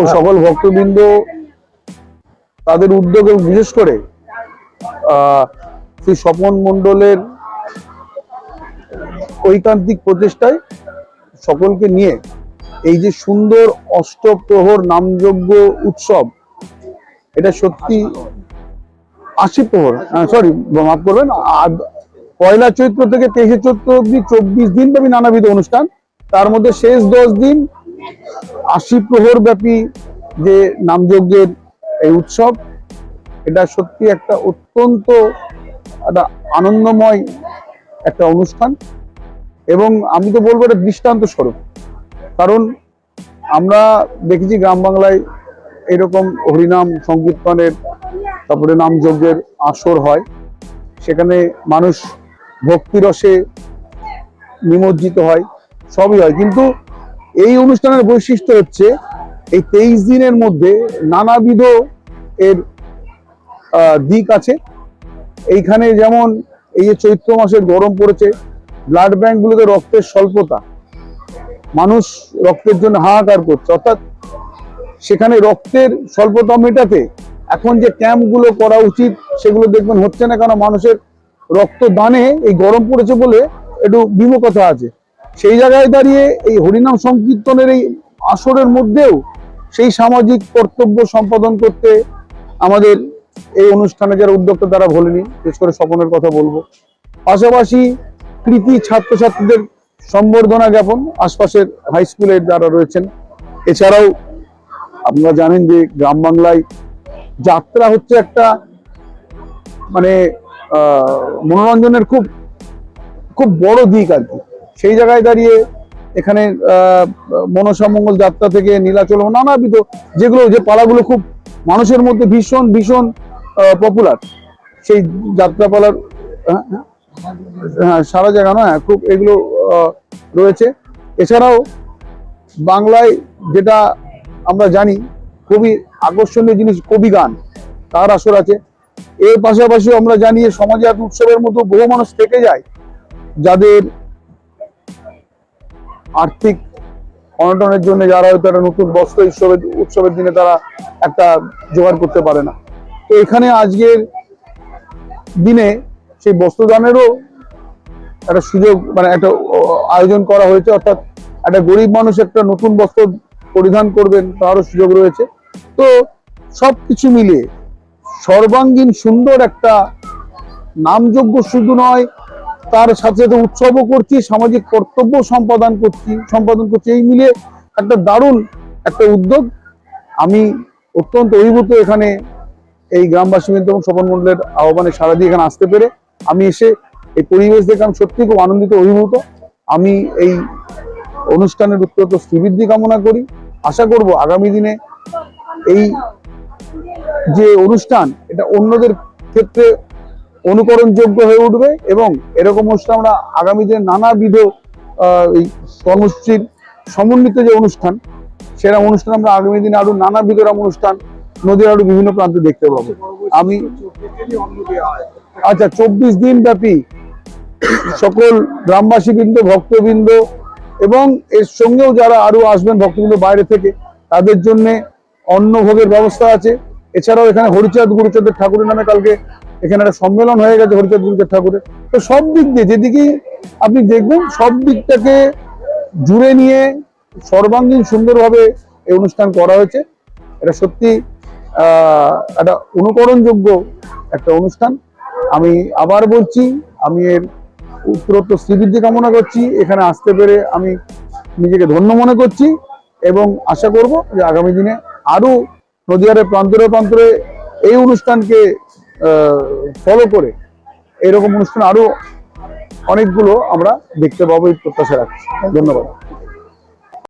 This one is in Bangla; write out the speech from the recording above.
ও সকল ভক্তবৃন্দ তাদের উদ্যোগে বিশেষ করে শ্রী স্বপন মণ্ডলের ঐকান্তিক প্রচেষ্টায় সকলকে নিয়ে এই যে সুন্দর অষ্টপ্রহর নামযজ্ঞ উৎসব, এটা সত্যি আশি প্রহর সরি মাফ করবেন পয়লা চৈত্র থেকে তেইশে চৈত্র অব্দি চব্বিশ দিন ব্যাপী নানাবিধ অনুষ্ঠান, তার মধ্যে শেষ দশ দিন আশি প্রহর ব্যাপী যে নামযজ্ঞের এই উৎসব, এটা সত্যি একটা অত্যন্ত একটা আনন্দময় একটা অনুষ্ঠান। এবং আমি তো বলব এটা দৃষ্টান্ত স্বরূপ। কারণ আমরা দেখেছি গ্রাম বাংলায় এরকম হরিনাম সংকীর্তনের, তারপরে নাম যজ্ঞের আসর হয়। সেখানে মানুষ ভক্তিরসে নিমজ্জিত হয়। সবই হয়। কিন্তু এই অনুষ্ঠানের বৈশিষ্ট্য হচ্ছে এই তেইশ দিনের মধ্যে নানাবিধ এর দিক আছে। এইখানে যেমন এই যে চৈত্র মাসের গরম পড়েছে ব্লাড ব্যাংকগুলোতে রক্তের স্বল্পতা, মানুষ রক্তের জন্য হাহাকার করছে। অর্থাৎ সেখানে রক্তের স্বল্পতা মেটাতে এখন যে ক্যাম্পগুলো করা উচিত, সেগুলো দেখবেন হচ্ছে না কারণ মানুষের রক্ত দানে এই গরম পড়েছে বলে একটু বিমুখতা আছে। সেই জায়গায় দাঁড়িয়ে এই হরিনাম সংকীর্তনের এই আসরের মধ্যেও সেই সামাজিক কর্তব্য সম্পাদন করতে আমাদের এই অনুষ্ঠানে যারা উদ্যোক্তা তারা ভোলেনি। বিশেষ করে স্বপনের কথা বলব। পাশাপাশি কৃতি ছাত্রছাত্রীদের সম্বর্ধনা জ্ঞাপন আশপাশের হাই স্কুলের যারা রয়েছেন। এছাড়াও আপনারা জানেন যে গ্রাম বাংলায় যাত্রা হচ্ছে একটা মানে মনোরঞ্জনের খুব খুব বড় দিক আর কি। সেই জায়গায় দাঁড়িয়ে এখানে মনসামঙ্গল যাত্রা থেকে নীলাচল নানাবিধ যেগুলো যে পালাগুলো খুব মানুষের মধ্যে ভীষণ ভীষণ পপুলার সেই যাত্রাপালার হ্যাঁ, হ্যাঁ, হ্যাঁ সারা জায়গা নয় খুব এগুলো রয়েছে। এছাড়াও বাংলায় যেটা আমরা জানি খুবই আকর্ষণীয় জিনিস কবি গান তার আসর আছে। এর পাশাপাশি আমরা জানি সমাজে এক উৎসবের মতো বহু মানুষ থেকে যায় যাদের আর্থিক অনটনের জন্য যারা হয়তো একটা নতুন বস্ত্র উৎসবের উৎসবের দিনে তারা একটা জোগাড় করতে পারে না। তো এখানে আজকের দিনে সেই বস্ত্রদানেরও একটা সুযোগ মানে একটা আয়োজন করা হয়েছে। অর্থাৎ একটা গরিব মানুষ একটা নতুন বস্ত্র পরিধান করবেন, তারও সুযোগ রয়েছে। তো সব কিছু মিলিয়ে সর্বাঙ্গীন সুন্দর একটা নামযোগ্য শুধু নয় তার সাথে সাথে উৎসবও করছি, সামাজিক কর্তব্য সম্পাদন করছি সম্পাদন করছি। এই মিলিয়ে একটা দারুণ একটা উদ্যোগ। আমি অত্যন্ত অভিভূত এখানে এই গ্রামবাসী মিত্র এবং স্বপন মন্ডলের আহ্বানে সারা দিয়ে এখানে আসতে পেরে। আমি এসে এই পরিবেশ দেখে আমি সত্যি খুব আনন্দিত, অভিভূত। আমি এই অনুষ্ঠানের উত্তরত শ্রীবৃদ্ধি কামনা করি। আশা করব আগামী দিনে এই যে অনুষ্ঠান, এটা অন্যদের ক্ষেত্রে অনুকরণযোগ্য হয়ে উঠবে এবং এরকম অনুষ্ঠান আমরা আগামী দিনে নানাবিধ এই কর্মসূচির সমন্বিত যে অনুষ্ঠান সেরকম অনুষ্ঠান আমরা আগামী দিনে আরও নানাবিধ অনুষ্ঠান নদীর আরও বিভিন্ন প্রান্তে দেখতে পাবো। আমি আচ্ছা চব্বিশ দিন ব্যাপী সকল গ্রামবাসী বৃন্দ ভক্তবৃন্দ এবং এর সঙ্গেও যারা আরও আসবেন ভক্তবৃন্দ বাইরে থেকে, তাদের জন্য অন্ন ভোগের ব্যবস্থা আছে। এছাড়াও এখানে হরিচাঁদ, গুরুচাঁদের ঠাকুরের নামে কালকে এখানে একটা সম্মেলন হয়ে গেছে হরিচাঁদ গুরুচাঁদ ঠাকুরের। তো সব দিক দিয়ে যেদিকেই আপনি দেখবেন, সব দিকটাকে জুড়ে নিয়ে সর্বাঙ্গীন সুন্দরভাবে এই অনুষ্ঠান করা হয়েছে। এটা সত্যি একটা অনুকরণযোগ্য একটা অনুষ্ঠান। আমি আবার বলছি, আমি এর উত্তরোত্তর শ্রীবৃদ্ধি কামনা করছি, এখানে আসতে পেরে আমি নিজেকে ধন্য মনে করছি এবং আশা করব যে আগামী দিনে আরও নদীয়ারের প্রান্তরে প্রান্তরে এই অনুষ্ঠানকে ফলো করে এরকম অনুষ্ঠান আরও অনেকগুলো আমরা দেখতে পাবো এই প্রত্যাশা রাখছি। ধন্যবাদ।